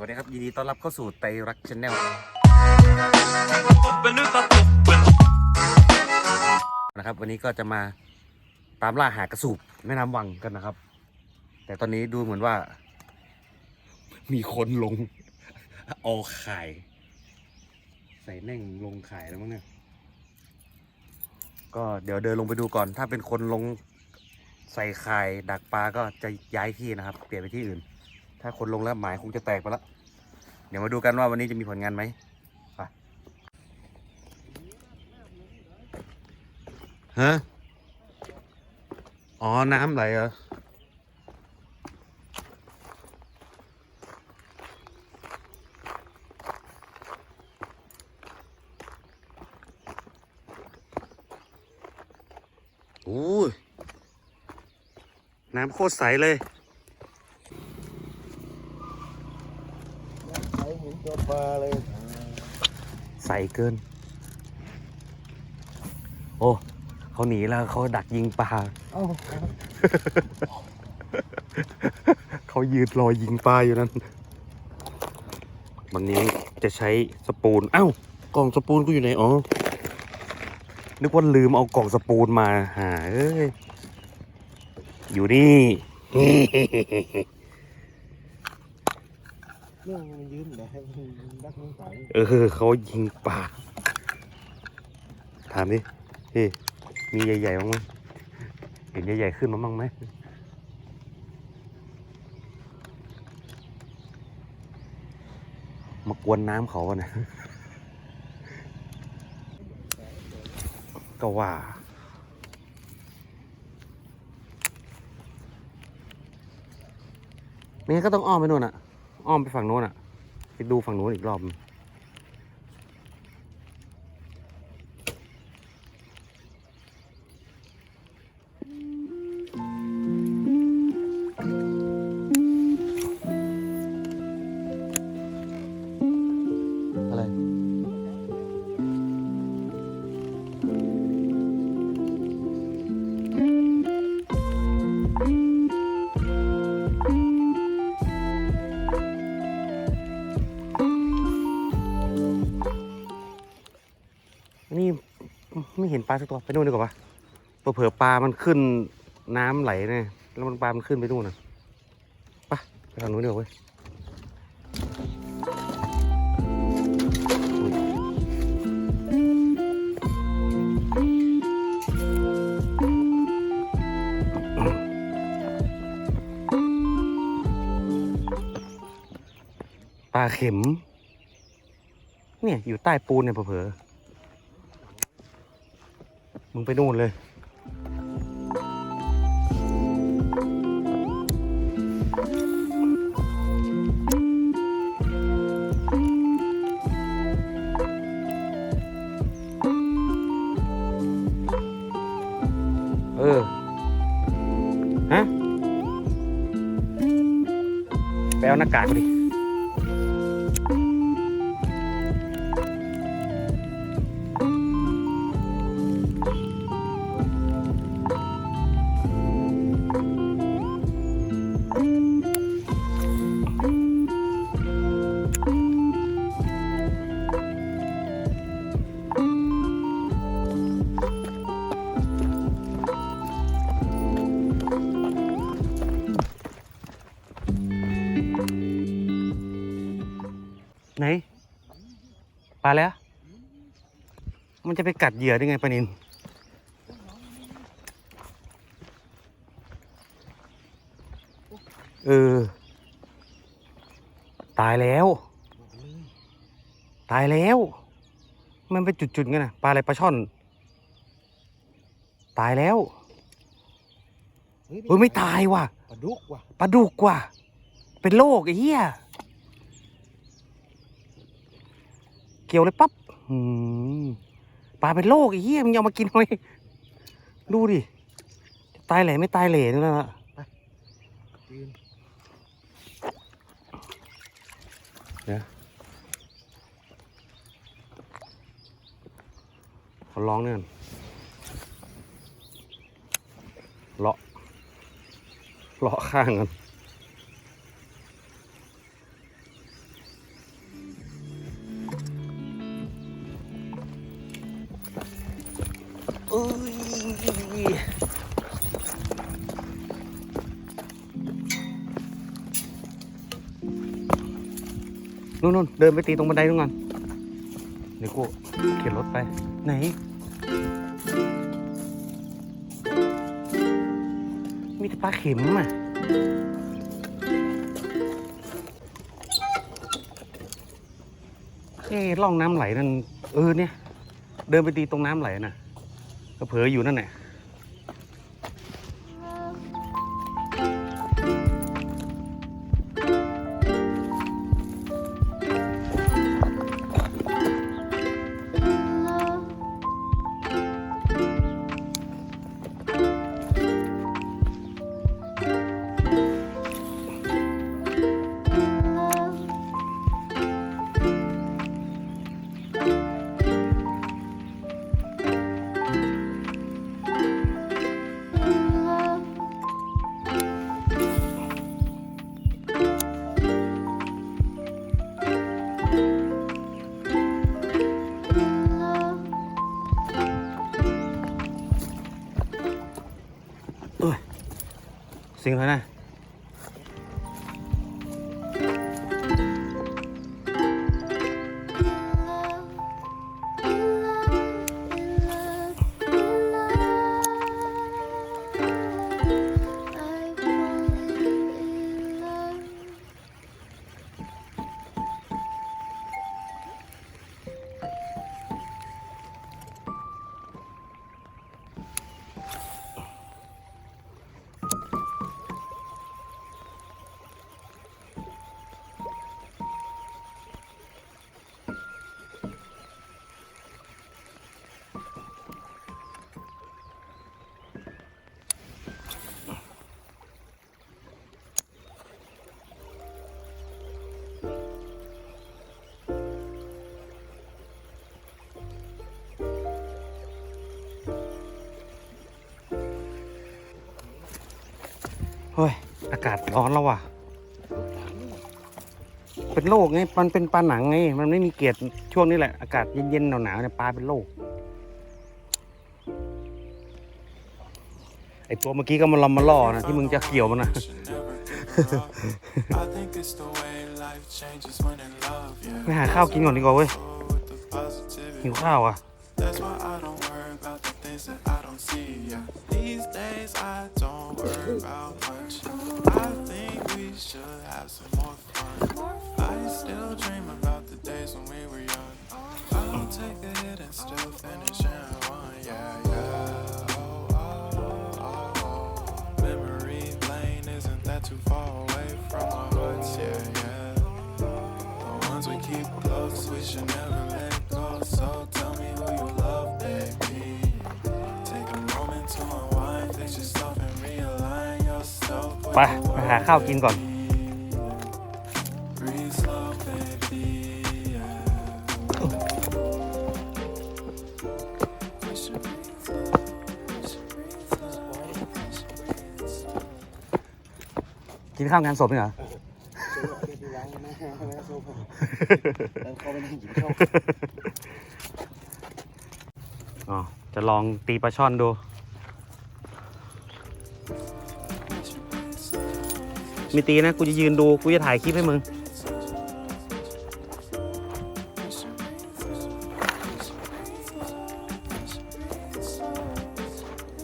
สวัสดีครับ ยินดีต้อนรับเข้าสู่ไตรักชแนลนะครับ วันนี้ก็จะมาตามล่าหากระสูบแม่น้ำวังกันนะครับ แต่ตอนนี้ดูเหมือนว่า มีคนลง เอาไข่ใส่แน่งลงไข่แล้วมั้งเนี่ยก็เดี๋ยวเดินลงไปดูก่อน ถ้าเป็นคนลงใส่ไข่ดักปลาก็จะย้ายที่นะครับ เปลี่ยนไปที่อื่น ถ้าคนลงแล้วหมายคงจะแตกไปแล้วเดี๋ยวมาดูกันว่าวันนี้จะมีผลงานไหมไปฮะอ๋อ น้ำไหลเหรอโอ้ยน้ำโคตรใสเลย ใช้เห็นตัวปลาเลย ใส เกิน โอ้เขาหนีแล้วเขาดักยิงปลาเอ้าเขายืนรอยิงปลาอยู่นั้นวันนี้จะใช้สปูนเอ้ากล่องสปูนกูอยู่ไหนอ๋อนึกว่าลืมเอากล่องสปูนมาหาเอ้ยอยู่นี่เรื่องมันยืนเดี๋ยวให้มันดักน้ำใสเออเขายิงปลาถามดิเฮ้ยมีใหญ่ๆบ้างไหมเห็นใหญ่ๆขึ้นมาบ้างไหมมากวนน้ำเขาอะนะก็ว่าไม่งั้นก็ต้องอ้อมไปนู่นอะ อ้อมไปฝั่งโน้นอะไปดูฝั่งโน้นอีกรอบ ปลาสักตัวไปนู่นดีกว่าปะเผื่อปลามันขึ้นน้ำไหลเนี่ยแล้วมันปลามันขึ้นไปนู่นนะไปไปทางนู้นดีกว่าเว้ยปลาเข็ม เนี่ย อยู่ใต้ปูนเนี่ยเผลอ มึงไปนู่นเลยเออ ฮะ ไปเอาหน้ากากมาดิ มันจะไปกัดเหยื่อได้ไงปลานินเออ ตายแล้ว ตายแล้ว มันไปจุดๆกันนะปลาอะไรปลาช่อน ตายแล้วเฮ้ยไม่ตายว่ะปลาดุกว่ะปลาดุกว่ะเป็นโรคไอ้เหี้ยเกี่ยวเลยปั๊บหืม ปลาเป็นโรคไอ้เหี้ยมึงเอามากินทำไมดูดิตายแหล่ไม่ตายแหล่นี่นนะยืนเขาร้องเนี่ยเลาะเลาะข้างกัน นู่นนู่นเดินไปตีตรงบันไดนู่นก่อนเดี๋ยวกูเข็นรถไป ไหน มีแต่ปลาเข็มอะเอ๊ะร่องน้ำไหลนั่นเออเนี่ย เดินไปตีตรงน้ำไหลน่ะก็เผลออยู่นั่นแหละ สิ่งอะ เฮ้ย อากาศร้อนแล้วว่ะ เป็นโรคไง มันเป็นปลาหนังไง มันไม่มีเกล็ดช่วงนี้แหละ อากาศเย็นๆหนาวๆเนี่ยปลาเป็นโรค ไอตัวเมื่อกี้ก็มาลอมมาล่อนะที่มึงจะเกี่ยวมันนะ ไปหาข้าวกินก่อนดีกว่าเว้ย หิวข้าวอะ That's why I don't worry about the things that I don't see, yeah. These days I don't worry about much. I think we should have some more fun. I still dream about the days when we were young. I'll take a hit and still finish in one, yeah, yeah. ไปไปหาข้าวกินก่อน Breathe slow, baby. Yeah. We should breathe slow, we should breathe slow, we should breathe slow. กินข้าวงานศพนี่เหรอเดี๋ยวไปล้างหน้าแล้วโซฟาแล้วเข้าไปนั่งกินข้าวอ๋อ จะลองตีปลาช่อนดู มิตีนะ กูจะยืนดู กูจะถ่ายคลิปให้มึง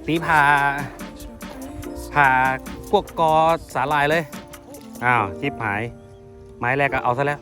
ตีพาพาพวกกอสาลายเลย อ้าวชิปหาย ไม้แรกก็เอาซะแล้ว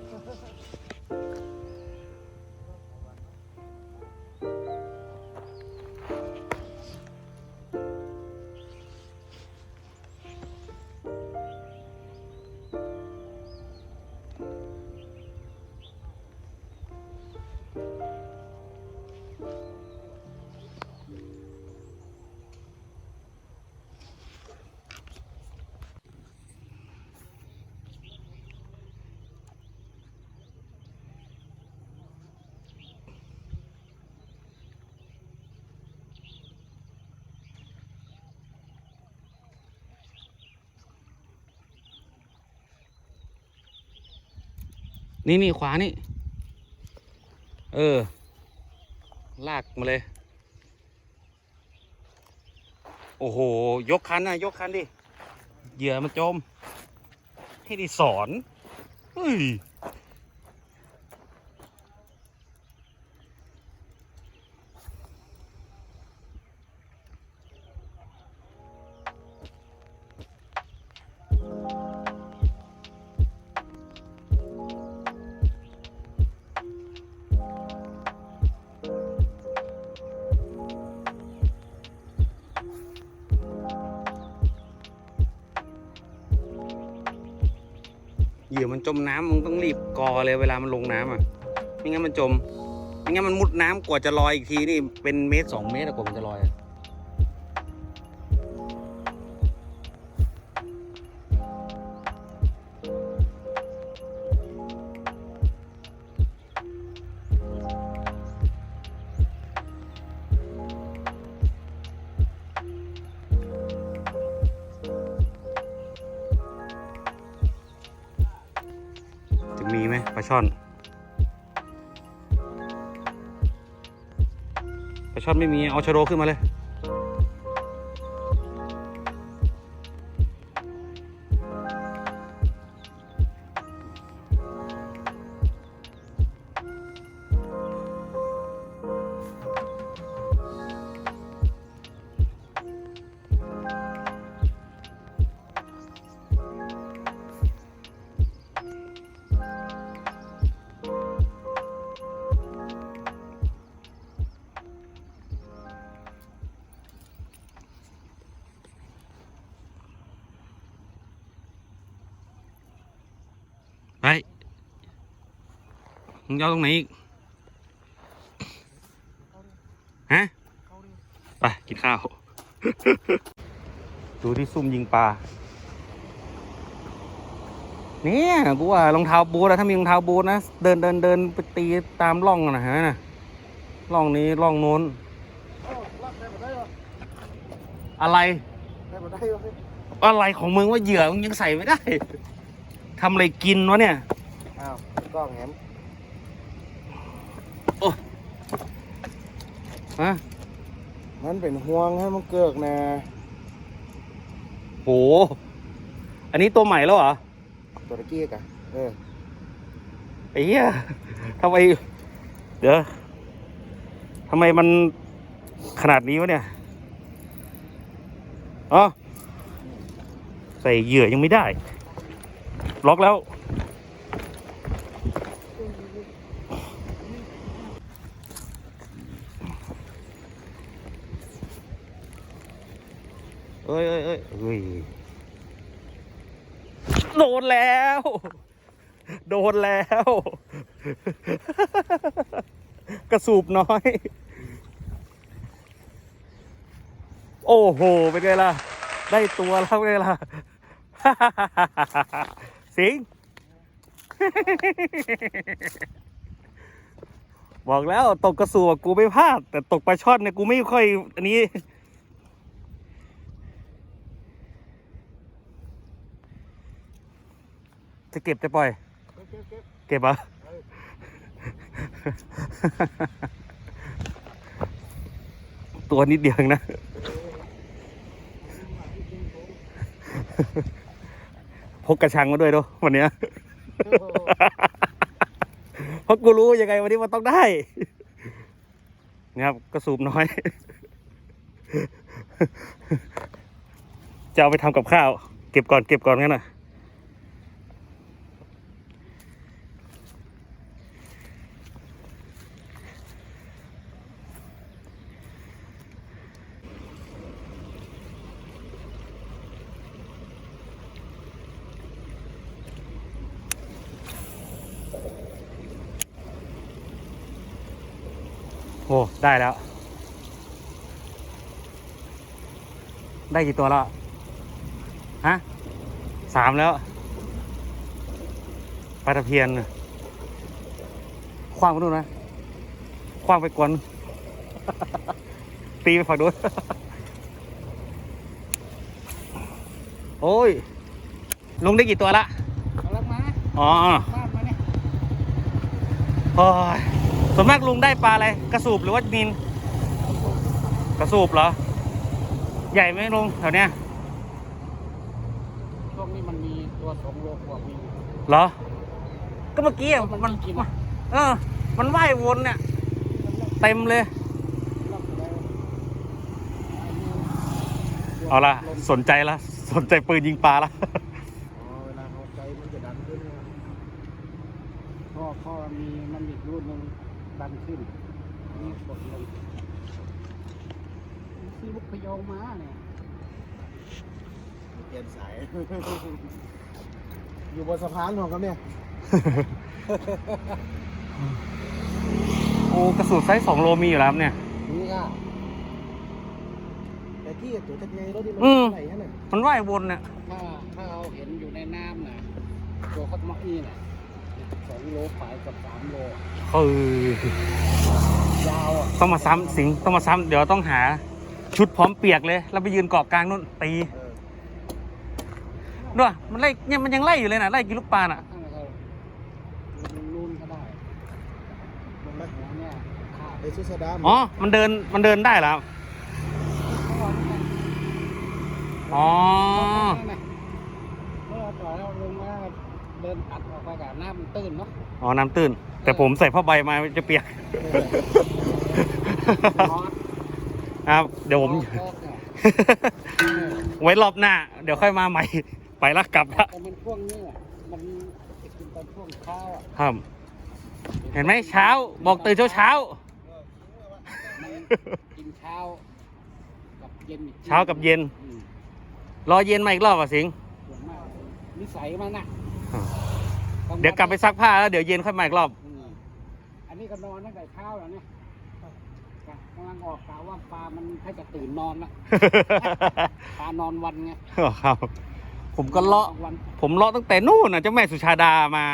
นี่นี่ขวานี่ เออ ลากมาเลย โอ้โห ยกคันนะยกคันดิ เหยื่อมันจม ให้ดิสอนเฮ้ย จมน้ำมึงต้องรีบกอเลยเวลามันลงน้ำอะไม่งั้นมันจมไม่งั้นมันมุดน้ำกว่าจะลอยอีกทีนี่เป็นเมตรสองเมตรกว่ามันจะลอยอะจะาช่อนปลาช่อนไม่มีเอาชะโดขึ้นมาเลย มึงจะเอาตรงไหนอีก ฮะ ไป กินข้าว ดูที่ซุ่มยิงปลา เนี่ยกูว่ารองเท้าบูทอะถ้ามีรองเท้าบูทนะ เดินเดินเดินไปตีตามร่องอะนะฮะน่ะร่องนี้ร่องโน้นเอ้าลากได้หมดได้เหรออะไรได้หมดได้เหรออะไรของมึงว่าเหยื่อมึงยังใส่ไม่ได้ทำอะไรกินวะเนี่ย อ้าวกล้องแหม ฮะมันเป็นห่วงให้มันเกิกนะโห อันนี้ตัวใหม่แล้วเหรอ ตัวตะกี้กะเออไอ้เหี้ยทำไม เดี๋ยวทำไมมันขนาดนี้วะเนี่ยอ๋อใส่เหยื่อยังไม่ได้ ล็อกแล้ว ยเอ้ยเอ้ยเอ้ยโดนแล้ว โดนแล้ว กระสูบน้อย โอ้โห เป็นไงล่ะ ได้ตัวแล้วเป็นไงล่ะ สิง บอกแล้วตกกระสูบอะกูไม่พลาด แต่ตกปลาช่อนเนี่ยกูไม่ค่อย อันนี้ จะเก็บจะปล่อย เก็บเก็บเก็บเก็บเหรอะตัวนิดเดียวเองนะ พกกระชังมาด้วยด้วยวันเนี้ยเพราะกูรู้ยังไงวันนี้มันต้องได้นี่ครับกระสูบน้อย จะเอาไปทำกับข้าว เก็บก่อนเก็บก่อนงั้นน่ะ อ้ได้แล้ว ได้กี่ตัวแล้วฮะสามแล้วปลาตะเพียนน่ะคว้างไปดูนนะคว้างไปกวนตีไปฝั่งนู้นโอ้ยลุงได้กี่ตัวละเอาลักมาอ๋อบ้านมาเนี่ยโอ้ย ส่วนมากลุงได้ปลาอะไร กระสูบหรือว่านินกระสูบเหรอ ใหญ่ไหมลุงแถวเนี้ยช่วงนี้มันมีตัวสองโลกว่ามีเหรอ ก็เมื่อกี้อะมันมันมีกินเออ มันว่ายวนเนี่ย เต็มเลยลักได้เอาละสนใจละสนใจปืนยิงปลาละอ๋อเวลาเขาใจมันจะดันขึ้นนะข้อข้อมีมันอีกรุ่นหนึง ดันขึ้นนี่กดลงซื้อลูกพยองมาเนี่ยเปลี่ยนสาย อยู่บนสะพานของกันเนี่ย โอ้กระสุนไซส์สองโลมีอยู่แล้วครับเนี่ย นี่ค่ะแต่ที่ตัวตะไงรถนี่มันอืม ไหนฮะเนี่ยมันว่ายวนเนี่ยถ้าถ้าเราเห็นอยู่ในน้ำนะตัวคัดมักนี่นะ สองโลปลายกับสามโลเออยาวอะต้องมาซ้ำสิงต้องมาซ้ำเดี๋ยวต้องหาชุดพร้อมเปียกเลย แล้วไปยืนเกาะกลางนู่นตีเออด้วยมันไล่เนี่ยมันยังไล่อยู่เลยนะไล่กินลูกปลาน่ะข้างในก็ลูนๆก็ได้ลงมาหัวเนี่ยขาไปซุสดามอ๋อ มันเดิน มันเดินได้แล้ว เขาบอกว่าอ๋อเมื่อต่อยเราลงมา เดินตัดออกไปกับน้ำมันตื้นเนาะอ๋อ น้ำตื้น แต่ผมใส่ผ้าใบมาจะเปียกร้อนครับ เดี๋ยวผมแรกเนี่ยไว้รอบหน้า เดี๋ยวค่อยมาใหม่ ไปแล้วกลับแล้วแต่มันช่วงนี้อะมันจะกินตอนช่วงเช้าอะครับ เห็นไหมเช้า บอกตื่นเช้าเช้ามันกินเช้ากับเย็นอีกทีเช้ากับเย็นอืมรอเย็นมาอีกรอบอะสิงห์ส่วนมากนิสัยมันน่ะอ่าางวัน เดี๋ยวกลับไปซักผ้าแล้วเดี๋ยวเย็นค่อยมาอีกรอบอืมอันนี้ก็นอนตั้งแต่เช้าแล้วเนี่ยกำลังออกกะว่าปลา มันให้จะตื่นนอนละปลานอนวันไงครับ ผมก็เลาะวันผมเลาะตั้งแต่นู่นน่ะเจ้าแม่สุชาดามา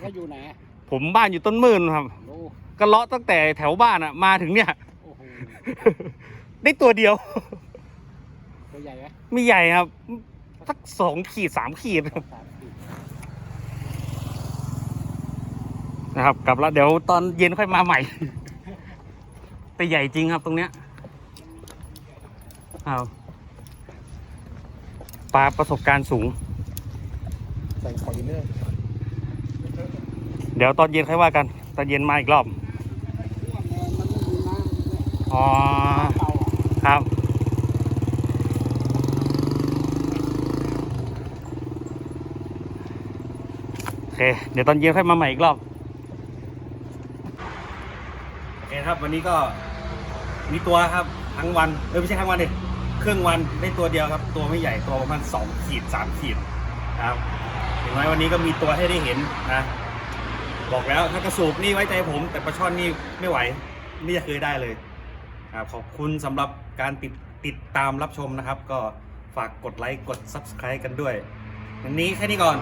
แล้วอยู่ไหนอะผมบ้านอยู่ต้นมื่นครับโอ้ก็เลาะตั้งแต่แถวบ้านอะ มาถึงเนี่ยโอ้โหได้ตัวเดียว ตัวใหญ่ไหมไม่ใหญ่ครับ สักสองขีดสามขีดสามสี่นะครับ กลับแล้วเดี๋ยวตอนเย็นค่อยมาใหม่ แต่ใหญ่จริงครับตรงเนี้ยครับปลาประสบการณ์สูง ใส่คอยเนอร์เดี๋ยวตอนเย็นค่อยว่ากัน ตอนเย็นมาอีกรอบมันไม่มีน้ำเนี่ยอ๋อ เตาอะ ครับ โอ เค เดี๋ยวตอนเย็นค่อยมาใหม่อีกรอบ โอเคครับ วันนี้ก็มีตัวครับทั้งวัน เออไม่ใช่ทั้งวันดิครึ่องวันได้ตัวเดียวครับ ตัวไม่ใหญ่ตัวประมาณสองขีดสามขีดนะครับอย่างน้อยวันนี้ก็มีตัวให้ได้เห็นนะ บอกแล้วถ้ากระสูบนี่ไว้ใจผม แต่ปลาช่อนนี่ไม่ไหว ไม่เคยได้เลยครับขอบคุณสำหรับการติดติดตามรับชมนะครับ ก็ฝากกดไลค์กด Subscribe กันด้วยวันนี้แค่นี้ก่อน